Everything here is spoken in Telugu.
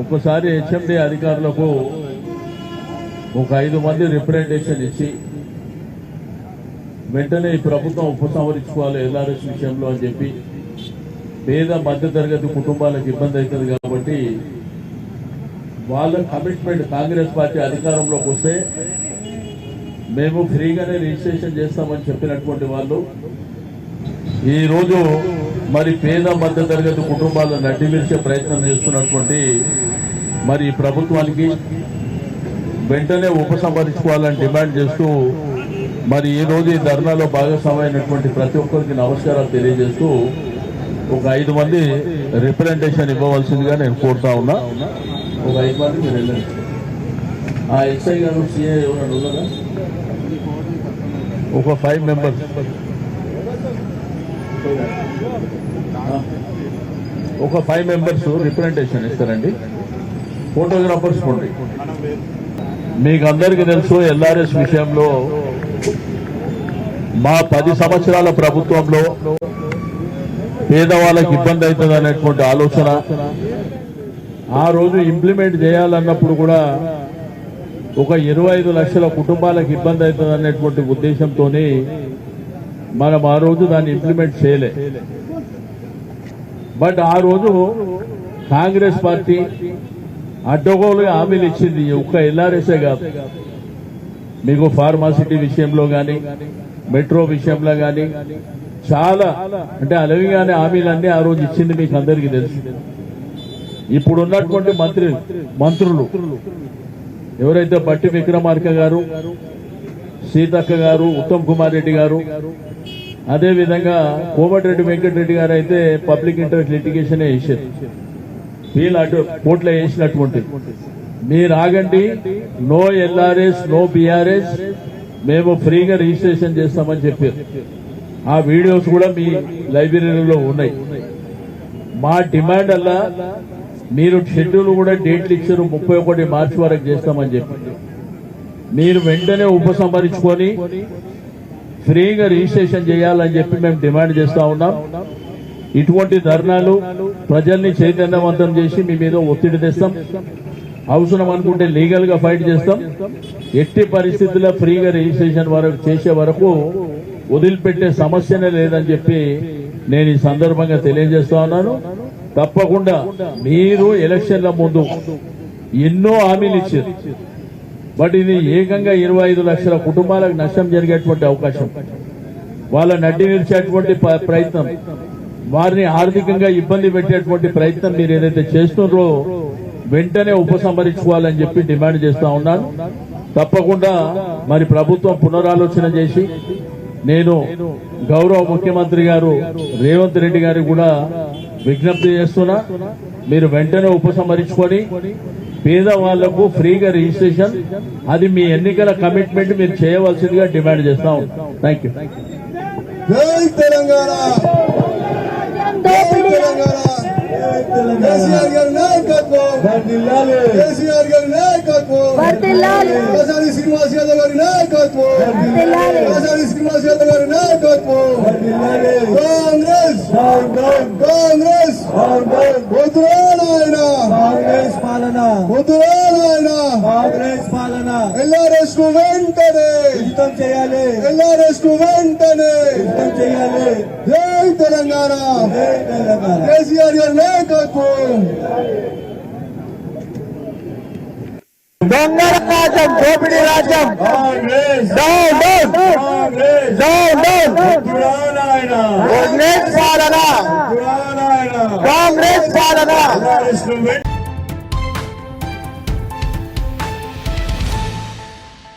ఒక్కసారి హెచ్ఎండి అధికారులకు ఒక ఐదు మంది రిప్రజెంటేషన్ ఇచ్చి వెంటనే ఈ ప్రభుత్వం ఉపసంహరించుకోవాలి ఎల్ఆర్ఎస్ విషయంలో అని చెప్పి పేద మధ్యతరగతి కుటుంబాలకు ఇబ్బంది అవుతుంది కాబట్టి వాళ్ళ కమిట్మెంట్ కాంగ్రెస్ పార్టీ అధికారంలోకి వస్తే మేము ఫ్రీగానే రిజిస్ట్రేషన్ చేస్తామని చెప్పినటువంటి వాళ్ళు ఈరోజు మరి పేద మధ్య తరగతి కుటుంబాలను నడ్డిమిర్చే ప్రయత్నం చేస్తున్నటువంటి మరి ప్రభుత్వానికి వెంటనే ఉపసంహరించుకోవాలని డిమాండ్ చేస్తూ మరి ఈ రోజు ఈ ధర్నాలో భాగస్వామైనటువంటి ప్రతి ఒక్కరికి నమస్కారాలు తెలియజేస్తూ ఒక ఐదు మంది రిప్రజెంటేషన్ ఇవ్వవలసిందిగా నేను కోరుతా ఉన్నా. ఒక ఐదు మంది మీరు వెళ్ళండి. ఆ ఎస్ఐ గారు సిఐ ఎవరైనా ఉన్నారా? ఒక ఫైవ్ మెంబర్స్ ఒక ఫైవ్ మెంబర్స్ రిప్రజెంటేషన్ ఇస్తారండి. ఫోటోగ్రాఫర్స్ పోండి మీకు అందరికీ తెలుసు ఎల్ఆర్ఎస్ విషయంలో మా పది సంవత్సరాల ప్రభుత్వంలో పేదవాళ్ళకి ఇబ్బంది అవుతుంది అనేటువంటి ఆలోచన. ఆ రోజు ఇంప్లిమెంట్ చేయాలన్నప్పుడు కూడా ఒక ఇరవై ఐదు లక్షల కుటుంబాలకు ఇబ్బంది అవుతుంది అనేటువంటి ఉద్దేశంతోనే మనం ఆ రోజు దాన్ని ఇంప్లిమెంట్ చేయలే. బట్ ఆ రోజు కాంగ్రెస్ పార్టీ అడ్డగోలుగా హామీలు ఇచ్చింది ఒక్క ఎల్ఆర్ఎస్ఏ కాదు మీకు ఫార్మాసిటీ విషయంలో కానీ మెట్రో విషయంలో కానీ చాలా అంటే అలవిగానే హామీలన్నీ ఆ రోజు ఇచ్చింది మీకు అందరికీ తెలుసు. ఇప్పుడు ఉన్నటువంటి మంత్రి మంత్రులు ఎవరైతే బట్టి విక్రమార్క గారు సీతక్క గారు ఉత్తమ్ కుమార్ రెడ్డి గారు అదేవిధంగా కోమటిరెడ్డి వెంకటరెడ్డి గారు అయితే పబ్లిక్ ఇంటరెస్ట్ లిటిగేషన్ వేసారు వీళ్ళు అటు కోట్లో వేసినటువంటి మీరు ఆగండి. No LRS no BRS. మేము ఫ్రీగా రిజిస్ట్రేషన్ చేస్తామని చెప్పారు. ఆ వీడియోస్ కూడా మీ లైబ్రరీలో ఉన్నాయి. మా డిమాండ్ అలా మీరు షెడ్యూల్ కూడా డేట్లు ఇచ్చారు. ముప్పై ఒకటి మార్చి వరకు చేస్తామని చెప్పి. మీరు వెంటనే ఉపసంహరించుకొని ఫ్రీగా రిజిస్ట్రేషన్ చేయాలని చెప్పి మేము డిమాండ్ చేస్తా ఉన్నాం. ఇటువంటి ధర్నాలు ప్రజల్ని చైతన్యవంతం చేసి మీ మీద ఒత్తిడి తెస్తాం. అవసరం అనుకుంటే లీగల్గా ఫైట్ చేస్తాం. ఎట్టి పరిస్థితుల్లో ఫ్రీగా రిజిస్ట్రేషన్ వరకు చేసే వరకు వదిలిపెట్టే సమస్యనే లేదని చెప్పి నేను ఈ సందర్భంగా తెలియజేస్తా ఉన్నాను. తప్పకుండా మీరు ఎలక్షన్ల ముందు ఎన్నో హామీలు ఇచ్చారు. బట్ ఇది ఏకంగా ఇరవై ఐదు లక్షల కుటుంబాలకు నష్టం జరిగేటువంటి అవకాశం. వాళ్ళ నడ్డి నిలిచేటువంటి ప్రయత్నం. వారిని ఆర్థికంగా ఇబ్బంది పెట్టేటువంటి ప్రయత్నం మీరు ఏదైతే చేస్తున్నారో వెంటనే ఉపసంహరించుకోవాలని చెప్పి డిమాండ్ చేస్తా ఉన్నాను. తప్పకుండా మరి ప్రభుత్వం పునరాలోచన చేసి నేను గౌరవ ముఖ్యమంత్రి గారు రేవంత్ రెడ్డి గారికి కూడా విజ్ఞప్తి చేస్తున్నా. మీరు వెంటనే ఉపసంహరించుకొని పేదవాళ్ళకు ఫ్రీగా రిజిస్ట్రేషన్ అది మీ ఎన్నికల కమిట్మెంట్ మీరు చేయవలసిందిగా డిమాండ్ చేస్తా ఉన్నాం. Thank you Telangana! కేసీఆర్ గారి నాయకత్వం. కేసీఆర్ గారి నాయకత్వం. ప్రసాది శ్రీనివాస్ యాదవ్ గారి నాయకత్వం. ప్రసాది శ్రీనివాస్ యాదవ్ గారి నాయకత్వం. కాంగ్రెస్. కాంగ్రెస్ పాలన. ఎల్ఆర్ఎస్కు వెంటనే. యుద్ధం చేయాలి. ఎల్ఆర్ఎస్కు వెంటనే. యుద్ధం చేయాలి. జై తెలంగాణ. జై తెలంగాణ. కేసీఆర్ గారి నాయకత్వం. దొంగల రాజ్యం దోపిడీ రాజ్యం. Congress. Down down Congress. Down down పురాణాయన. Congress పాలన. కాంగ్రెస్ పాలన.